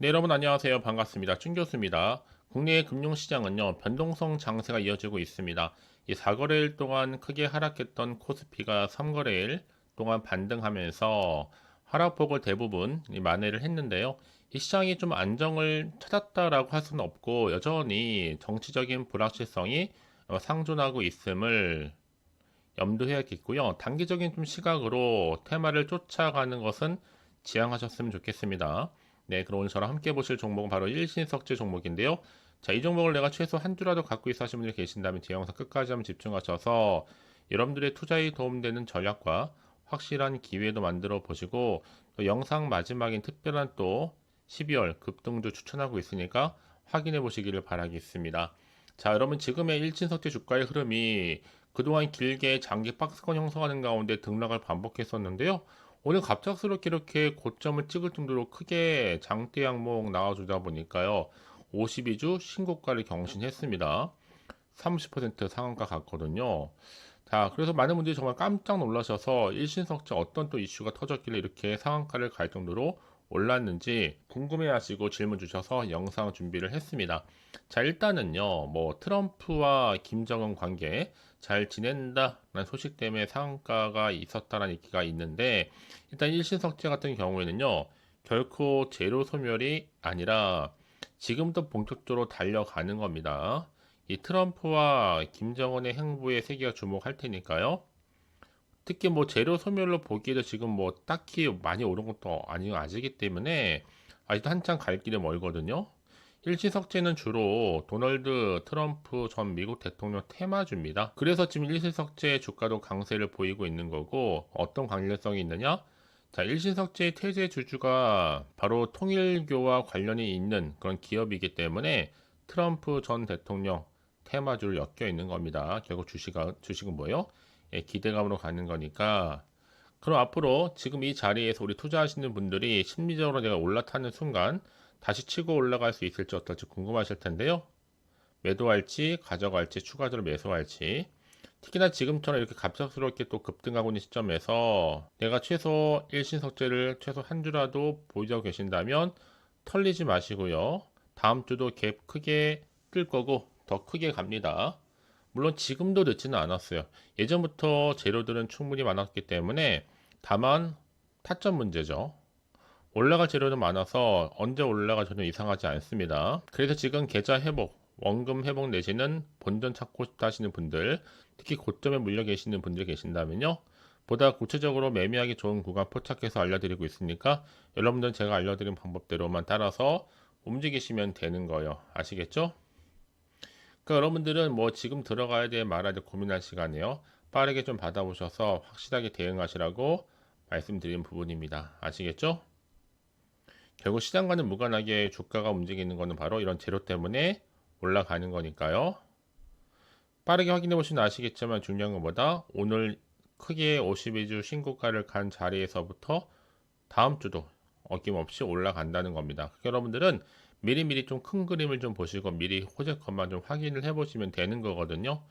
네, 여러분 안녕하세요. 반갑습니다. 준 교수입니다. 국내의 금융시장은요, 변동성 장세가 이어지고 있습니다. 이 4거래일 동안 크게 하락했던 코스피가 3거래일 동안 반등하면서 하락폭을 대부분 이 만회를 했는데요. 이 시장이 좀 안정을 찾았다라고 할 수는 없고 여전히 정치적인 불확실성이 어, 상존하고 있음을 염두해야겠고요. 단기적인 좀 시각으로 테마를 쫓아가는 것은 지양하셨으면 좋겠습니다. 네, 그럼 오늘 저랑 함께 보실 종목은 바로 일신석재 종목인데요. 자, 이 종목을 내가 최소 한 주라도 갖고 있어 하시는 분들 계신다면 제 영상 끝까지 한번 집중하셔서 여러분들의 투자에 도움되는 전략과 확실한 기회도 만들어 보시고 또 영상 마지막인 특별한 또 12월 급등주 추천하고 있으니까 확인해 보시기를 바라겠습니다. 자, 여러분 지금의 일진석재 주가의 흐름이 그동안 길게 장기 박스권 형성하는 가운데 등락을 반복했었는데요. 오늘 갑작스럽게 이렇게 고점을 찍을 정도로 크게 장대 양목 나와주다 보니까요. 52주 신고가를 경신했습니다. 30% 상한가 갔거든요. 자, 그래서 많은 분들이 정말 깜짝 놀라셔서 일신석재 어떤 또 이슈가 터졌길래 이렇게 상한가를 갈 정도로 올랐는지 궁금해 하시고 질문 주셔서 영상 준비를 했습니다. 자, 일단은요, 뭐, 트럼프와 김정은 관계 잘 지낸다라는 소식 때문에 상한가가 있었다라는 얘기가 있는데, 일단 일신석재 같은 경우에는요, 결코 제로 소멸이 아니라 지금부터 본격적으로 달려가는 겁니다. 이 트럼프와 김정은의 행보에 세계가 주목할 테니까요. 특히 뭐 재료 소멸로 보기에도 지금 뭐 딱히 많이 오른 것도 아니고 아직이기 때문에 아직도 한참 갈 길이 멀거든요. 일시석재는 주로 도널드 트럼프 전 미국 대통령 테마주입니다. 그래서 지금 일시석재 주가도 강세를 보이고 있는 거고 어떤 관련성이 있느냐? 자, 일신석재의 태세 주주가 바로 통일교와 관련이 있는 그런 기업이기 때문에 트럼프 전 대통령 테마주를 엮여 있는 겁니다. 결국 주식은, 주식은 뭐예요? 예, 기대감으로 가는 거니까. 그럼 앞으로 지금 이 자리에서 우리 투자하시는 분들이 심리적으로 내가 올라타는 순간 다시 치고 올라갈 수 있을지 어떨지 궁금하실 텐데요. 매도할지, 가져갈지, 추가적으로 매수할지. 특히나 지금처럼 이렇게 갑작스럽게 또 급등하고 있는 시점에서 내가 최소 일신석재를 최소 한 주라도 보유하고 계신다면 털리지 마시고요. 다음 주도 갭 크게 뜰 거고 더 크게 갑니다. 물론 지금도 늦지는 않았어요. 예전부터 재료들은 충분히 많았기 때문에 다만 타점 문제죠. 올라갈 재료는 많아서 언제 올라가 전혀 이상하지 않습니다. 그래서 지금 계좌 회복, 원금 회복 내지는 본전 찾고 싶다 하시는 분들, 특히 고점에 물려 계시는 분들 계신다면요. 보다 구체적으로 매매하기 좋은 구간 포착해서 알려드리고 있으니까 여러분들은 제가 알려드린 방법대로만 따라서 움직이시면 되는 거예요. 아시겠죠? 그러니까 여러분들은 뭐 지금 들어가야 돼 말아야 돼 고민할 시간이에요. 빠르게 좀 받아보셔서 확실하게 대응하시라고 말씀드린 부분입니다. 아시겠죠? 결국 시장과는 무관하게 주가가 움직이는 것은 바로 이런 재료 때문에 올라가는 거니까요. 빠르게 확인해 보시면 아시겠지만 중요한 것보다 오늘 크게 52주 신고가를 간 자리에서부터 다음 주도 어김없이 올라간다는 겁니다. 그러니까 여러분들은 미리미리 좀 큰 그림을 좀 보시고 미리 호재컷만 좀 확인을 해 보시면 되는 거거든요.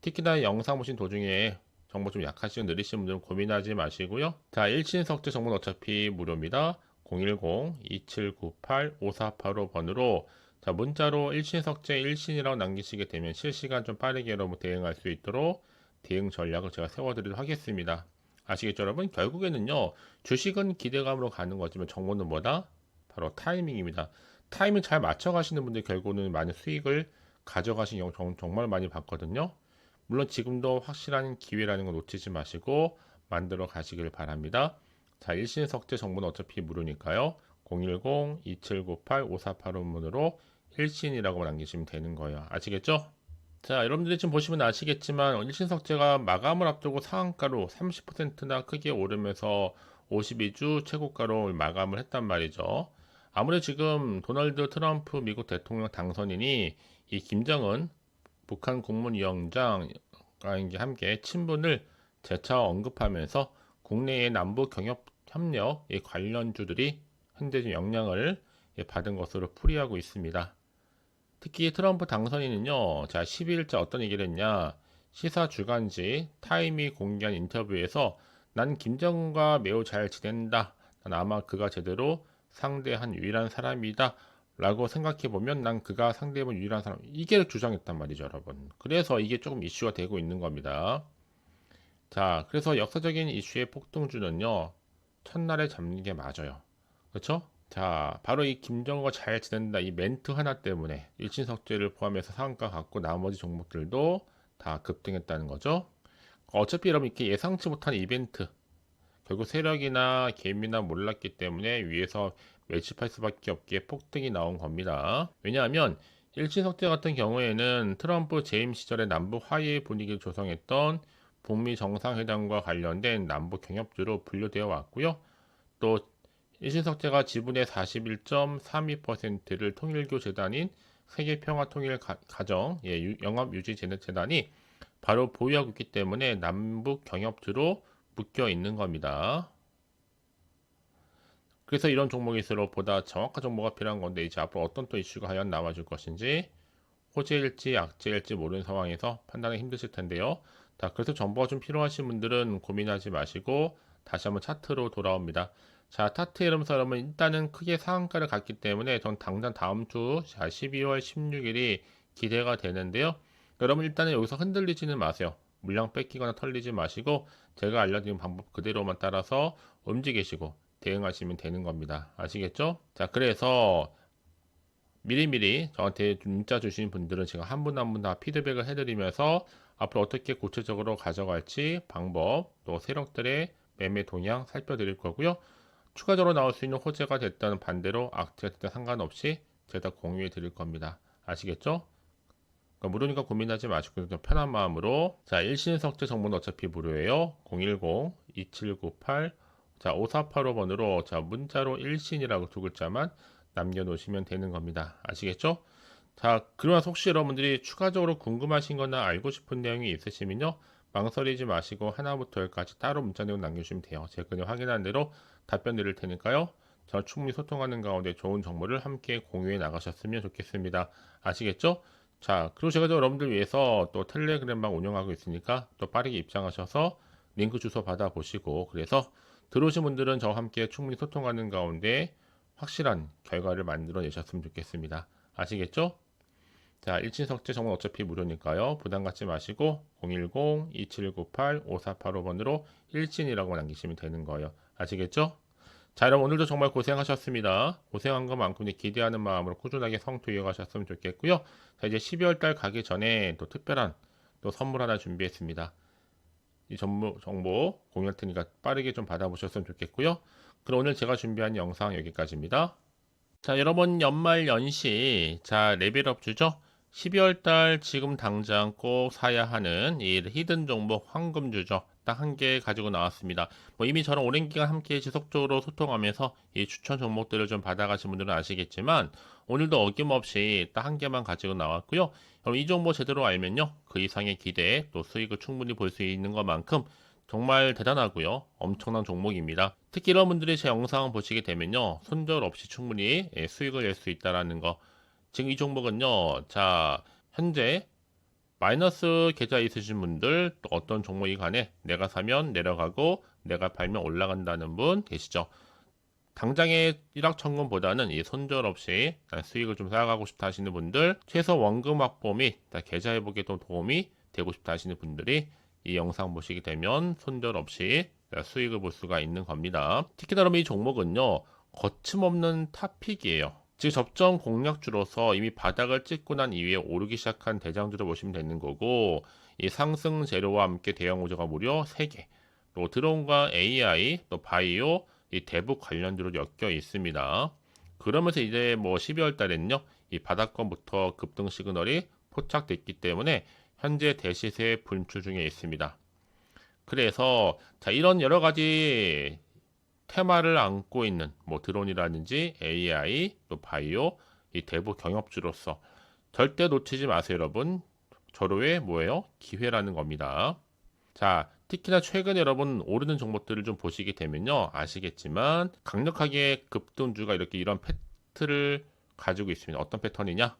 특히나 영상 보신 도중에 정보 좀 약하시고 느리신 분들은 고민하지 마시고요. 자, 일신석재 정보는 어차피 무료입니다. 010-2798-5485번으로 자, 문자로 일신석재 일신이라고 남기시게 되면 실시간 좀 빠르게 여러분 대응할 수 있도록 대응 전략을 제가 세워드리도록 하겠습니다. 아시겠죠, 여러분? 결국에는요, 주식은 기대감으로 가는 거지만 정보는 뭐다? 바로 타이밍입니다. 타이밍 잘 맞춰 가시는 분들 결국은 많은 수익을 가져가신 경우 정말 많이 봤거든요. 물론 지금도 확실한 기회라는 거 놓치지 마시고 만들어 가시길 바랍니다. 자, 일신석재 정보는 어차피 무료니까요. 010-2798-5485문으로 일신이라고 남기시면 되는 거예요. 아시겠죠? 자, 여러분들이 지금 보시면 아시겠지만 일신석재가 마감을 앞두고 상한가로 30%나 크게 오르면서 52주 최고가로 마감을 했단 말이죠. 아무래도 지금 도널드 트럼프 미국 대통령 당선인이 이 김정은 북한 국무위원장과 함께 친분을 재차 언급하면서 국내의 남북 경협 협력 관련주들이 현재 좀 영향을 받은 것으로 풀이하고 있습니다. 특히 트럼프 당선인은요, 자, 12일자 어떤 얘기를 했냐, 시사 주간지 타임이 공개한 인터뷰에서 난 김정은과 매우 잘 지낸다. 난 아마 그가 제대로 상대한 유일한 사람이다. 라고 생각해 보면 난 그가 상대해본 유일한 사람 이게 주장했단 말이죠 여러분. 그래서 이게 조금 이슈가 되고 있는 겁니다. 자 그래서 역사적인 이슈의 폭등주는요 첫날에 잡는 게 맞아요. 그렇죠 자 바로 이 김정은과 잘 지낸다 이 멘트 하나 때문에 일신석재를 포함해서 상한가 갖고 나머지 종목들도 다 급등했다는 거죠. 어차피 여러분 이렇게 예상치 못한 이벤트 결국 세력이나 개미나 몰랐기 때문에 위에서 매집할 수밖에 없기에 폭등이 나온 겁니다. 왜냐하면 일신석재 같은 경우에는 트럼프 재임 시절에 남북 화해 분위기를 조성했던 북미 정상회담과 관련된 남북 경협주로 분류되어 왔고요. 또 일신석재가 지분의 41.32%를 통일교 재단인 세계평화통일 가정 예, 영업유지재단이 바로 보유하고 있기 때문에 남북 경협주로 묶여 있는 겁니다. 그래서 이런 종목일수록 보다 정확한 정보가 필요한 건데 이제 앞으로 어떤 또 이슈가 과연 나와줄 것인지 호재일지 악재일지 모르는 상황에서 판단하기 힘드실 텐데요. 자, 그래서 정보가 좀 필요하신 분들은 고민하지 마시고 다시 한번 차트로 돌아옵니다. 자, 차트 이러면서 여러분 일단은 크게 상한가를 갔기 때문에 전 당장 다음 주 자, 12월 16일이 기대가 되는데요. 여러분 일단은 여기서 흔들리지는 마세요. 물량 뺏기거나 털리지 마시고 제가 알려드린 방법 그대로만 따라서 움직이시고 대응하시면 되는 겁니다. 아시겠죠? 자, 그래서 미리미리 저한테 문자 주신 분들은 제가 한 분 한 분 다 피드백을 해드리면서 앞으로 어떻게 구체적으로 가져갈지 방법 또 세력들의 매매 동향 살펴드릴 거고요. 추가적으로 나올 수 있는 호재가 됐다는 반대로 악재가 됐다 상관없이 제가 공유해 드릴 겁니다. 아시겠죠? 그러니까 무료니까 고민하지 마시고 좀 편한 마음으로 자 일신 석재 정보는 어차피 무료예요. 010-2798 자, 5485번으로 자, 문자로 일신이라고 두 글자만 남겨놓으시면 되는 겁니다. 아시겠죠? 자, 그러면 혹시 여러분들이 추가적으로 궁금하신 거나 알고 싶은 내용이 있으시면요. 망설이지 마시고 하나부터 열까지 따로 문자 내용 남겨주시면 돼요. 제가 그냥 확인한 대로 답변 드릴 테니까요. 저 충분히 소통하는 가운데 좋은 정보를 함께 공유해 나가셨으면 좋겠습니다. 아시겠죠? 자, 그리고 제가 또 여러분들 위해서 또 텔레그램방 운영하고 있으니까 또 빠르게 입장하셔서 링크 주소 받아보시고 그래서 들어오신 분들은 저와 함께 충분히 소통하는 가운데 확실한 결과를 만들어 내셨으면 좋겠습니다. 아시겠죠? 자, 일친석재 정원 어차피 무료니까요. 부담 갖지 마시고 010-2798-5485번으로 일진이라고 남기시면 되는 거예요. 아시겠죠? 자, 여러분 오늘도 정말 고생하셨습니다. 고생한 거 만큼 기대하는 마음으로 꾸준하게 성투 이어가셨으면 좋겠고요. 자, 이제 12월 달 가기 전에 또 특별한 또 선물 하나 준비했습니다. 이 정보, 정보 공유할 테니까 빠르게 좀 받아보셨으면 좋겠고요. 그럼 오늘 제가 준비한 영상 여기까지입니다. 자, 여러분 연말 연시 자 레벨업 주죠. 12월 달 지금 당장 꼭 사야 하는 이 히든 종목 황금 주죠. 딱 한 개 가지고 나왔습니다. 뭐 이미 저랑 오랜 기간 함께 지속적으로 소통하면서 이 추천 종목들을 좀 받아가신 분들은 아시겠지만 오늘도 어김없이 딱 한 개만 가지고 나왔고요. 그럼 이 정보 제대로 알면요. 그 이상의 기대 또 수익을 충분히 볼 수 있는 것만큼 정말 대단하고요. 엄청난 종목입니다. 특히 이런 분들이 제 영상 보시게 되면요. 손절 없이 충분히 예, 수익을 낼 수 있다라는 거. 지금 이 종목은요. 자, 현재 마이너스 계좌 있으신 분들 또 어떤 종목이 간에 내가 사면 내려가고 내가 팔면 올라간다는 분 계시죠? 당장의 일확천금보다는 이 손절 없이 수익을 좀 쌓아가고 싶다 하시는 분들 최소 원금 확보 및 계좌 회복에 도 도움이 되고 싶다 하시는 분들이 이 영상 보시게 되면 손절 없이 수익을 볼 수가 있는 겁니다. 특히 여러분 이 종목은요 거침없는 탑픽이에요. 즉 접점 공략주로서 이미 바닥을 찍고 난 이후에 오르기 시작한 대장주로 보시면 되는 거고 이 상승 재료와 함께 대형 우조가 무려 3개 또 드론과 AI 또 바이오 이 대북 관련주로 엮여 있습니다. 그러면서 이제 뭐 12월 달엔요, 이 바닥권부터 급등 시그널이 포착됐기 때문에 현재 대시세 분출 중에 있습니다. 그래서 자 이런 여러 가지 테마를 안고 있는 뭐 드론이라든지 AI 또 바이오 이 대북 경협주로서 절대 놓치지 마세요 여러분 절호의 뭐예요 기회라는 겁니다 자 특히나 최근 여러분 오르는 종목들을 좀 보시게 되면요 아시겠지만 강력하게 급등주가 이렇게 이런 패트를 가지고 있습니다. 어떤 패턴이냐?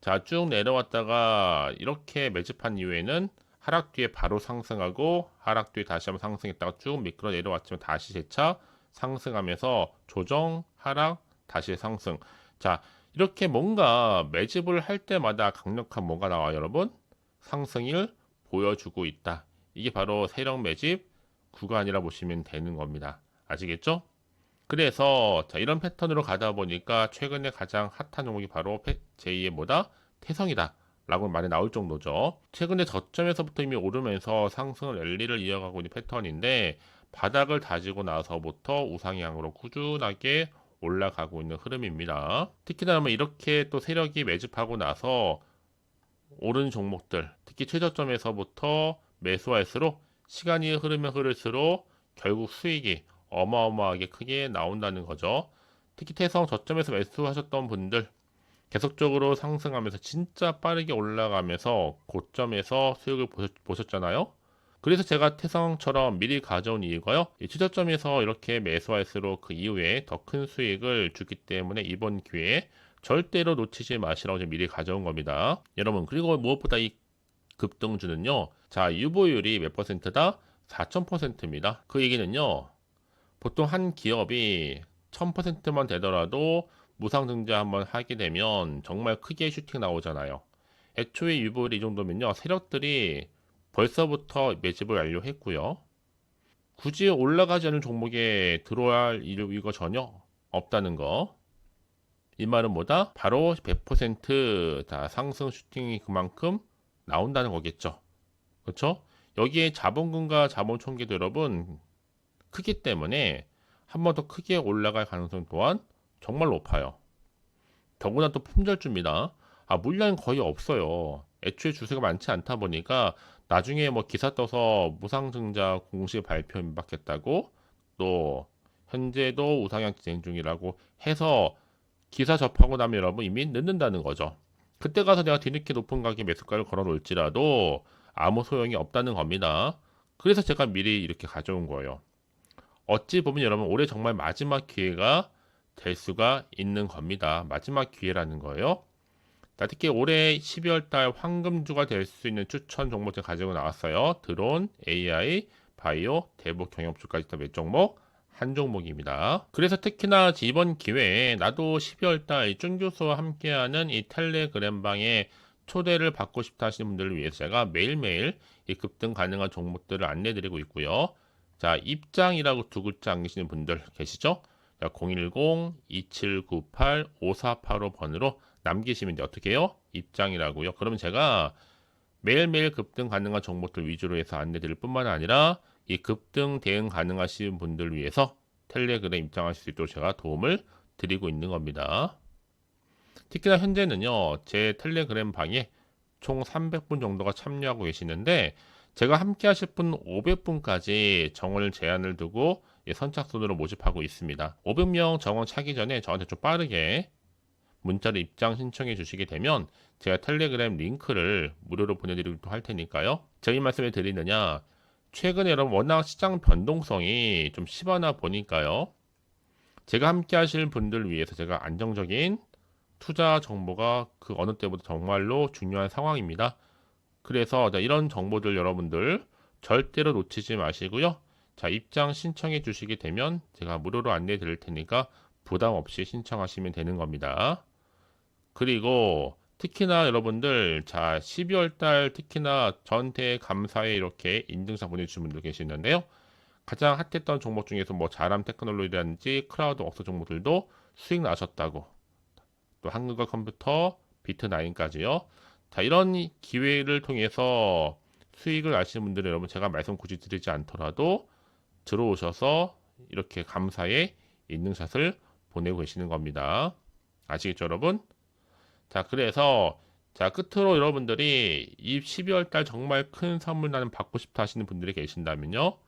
자 쭉 내려왔다가 이렇게 매집한 이후에는 하락 뒤에 바로 상승하고 하락 뒤에 다시 한번 상승했다가 쭉 미끄러 내려왔지만 다시 재차 상승하면서 조정 하락 다시 상승. 자, 이렇게 뭔가 매집을 할 때마다 강력한 뭐가 나와요, 여러분? 상승을 보여주고 있다. 이게 바로 세력 매집 구간이라 보시면 되는 겁니다. 아시겠죠? 그래서 자, 이런 패턴으로 가다 보니까 최근에 가장 핫한 종목이 바로 제2의 뭐다? 태성이다. 라고 말이 나올 정도죠. 최근에 저점에서부터 이미 오르면서 상승 랠리를 이어가고 있는 패턴인데 바닥을 다지고 나서부터 우상향으로 꾸준하게 올라가고 있는 흐름입니다. 특히나 뭐 이렇게 또 세력이 매집하고 나서 오른 종목들, 특히 최저점에서부터 매수할수록 시간이 흐르면 흐를수록 결국 수익이 어마어마하게 크게 나온다는 거죠. 특히 태성 저점에서 매수하셨던 분들 계속적으로 상승하면서 진짜 빠르게 올라가면서 고점에서 수익을 보셨, 잖아요 그래서 제가 태성처럼 미리 가져온 이유가요. 이 최저점에서 이렇게 매수할수록 그 이후에 더 큰 수익을 주기 때문에 이번 기회에 절대로 놓치지 마시라고 미리 가져온 겁니다. 여러분 그리고 무엇보다 이 급등주는요. 자 유보율이 몇 퍼센트다? 4,000%입니다. 그 얘기는요. 보통 한 기업이 1000%만 되더라도 무상증자 한번 하게 되면 정말 크게 슈팅 나오잖아요. 애초에 유보율이 이 정도면요. 세력들이 벌써부터 매집을 완료했고요. 굳이 올라가지 않은 종목에 들어야 할 이유가 전혀 없다는 거. 이 말은 뭐다? 바로 100%다 상승 슈팅이 그만큼 나온다는 거겠죠. 그렇죠? 여기에 자본금과 자본 총계도 여러분 크기 때문에 한 번 더 크게 올라갈 가능성 또한 정말 높아요. 더구나 또 품절주입니다. 아, 물량이 거의 없어요. 애초에 주세가 많지 않다 보니까 나중에 뭐 기사 떠서 무상증자 공식 발표 임박했다고 또 현재도 우상향 진행 중이라고 해서 기사 접하고 나면 여러분 이미 늦는다는 거죠. 그때 가서 내가 뒤늦게 높은 가격에 매수가를 걸어 놓을지라도 아무 소용이 없다는 겁니다. 그래서 제가 미리 이렇게 가져온 거예요. 어찌 보면 여러분 올해 정말 마지막 기회가 될 수가 있는 겁니다. 마지막 기회라는 거예요. 특히 올해 12월 달 황금주가 될 수 있는 추천 종목들 가지고 나왔어요. 드론, AI, 바이오, 대북 경영주까지 몇 종목 한 종목입니다. 그래서 특히나 이번 기회에 나도 12월 달 쭌 교수와 함께하는 이 텔레그램 방에 초대를 받고 싶다 하시는 분들을 위해서 제가 매일매일 이 급등 가능한 종목들을 안내 드리고 있고요. 자, 입장이라고 두 글자 남기시는 분들 계시죠? 010-2798-5485번으로 남기시면 어떻게 해요? 입장이라고요. 그러면 제가 매일매일 급등 가능한 정보들 위주로 해서 안내 드릴 뿐만 아니라 이 급등 대응 가능하신 분들 위해서 텔레그램 입장하실 수 있도록 제가 도움을 드리고 있는 겁니다. 특히나 현재는요, 제 텔레그램 방에 총 300분 정도가 참여하고 계시는데, 제가 함께 하실 분 500분까지 정원을 제한을 두고 선착순으로 모집하고 있습니다. 500명 정원 차기 전에 저한테 좀 빠르게 문자로 입장 신청해 주시게 되면 제가 텔레그램 링크를 무료로 보내드리기도 할 테니까요. 저희 말씀을 드리느냐 최근에 여러분 워낙 시장 변동성이 좀 심하나 보니까요. 제가 함께 하실 분들 위해서 제가 안정적인 투자 정보가 그 어느 때보다 정말로 중요한 상황입니다. 그래서 이런 정보들 여러분들 절대로 놓치지 마시고요. 자, 입장 신청해 주시게 되면 제가 무료로 안내 드릴 테니까 부담 없이 신청하시면 되는 겁니다. 그리고 특히나 여러분들 자 12월 달 특히나 전태 감사에 이렇게 인증서 보내주신 분들 계시는데요. 가장 핫했던 종목 중에서 뭐 자람 테크놀로지라든지 클라우드 억서 종목들도 수익 나셨다고 또 한국어 컴퓨터 비트9까지요. 자 이런 기회를 통해서 수익을 아시는 분들은 여러분 제가 말씀 굳이 드리지 않더라도 들어오셔서 이렇게 감사의 인증샷을 보내고 계시는 겁니다. 아시겠죠, 여러분? 자, 그래서 자, 끝으로 여러분들이 이 12월 달 정말 큰 선물 나는 받고 싶다 하시는 분들이 계신다면요.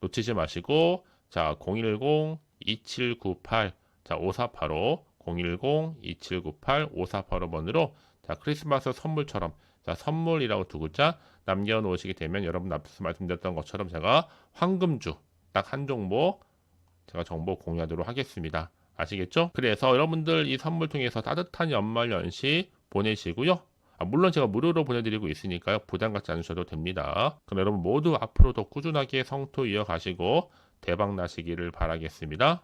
놓치지 마시고 자, 010-2798 자, 5485 010-2798-5485번으로 자, 크리스마스 선물처럼 자, 선물이라고 두 글자 남겨 놓으시게 되면 여러분 앞에서 말씀드렸던 것처럼 제가 황금주 딱 한 종목 제가 정보 공유하도록 하겠습니다. 아시겠죠? 그래서 여러분들 이 선물 통해서 따뜻한 연말 연시 보내시고요. 아, 물론 제가 무료로 보내드리고 있으니까요. 부담 갖지 않으셔도 됩니다. 그럼 여러분 모두 앞으로 더 꾸준하게 성토 이어가시고 대박 나시기를 바라겠습니다.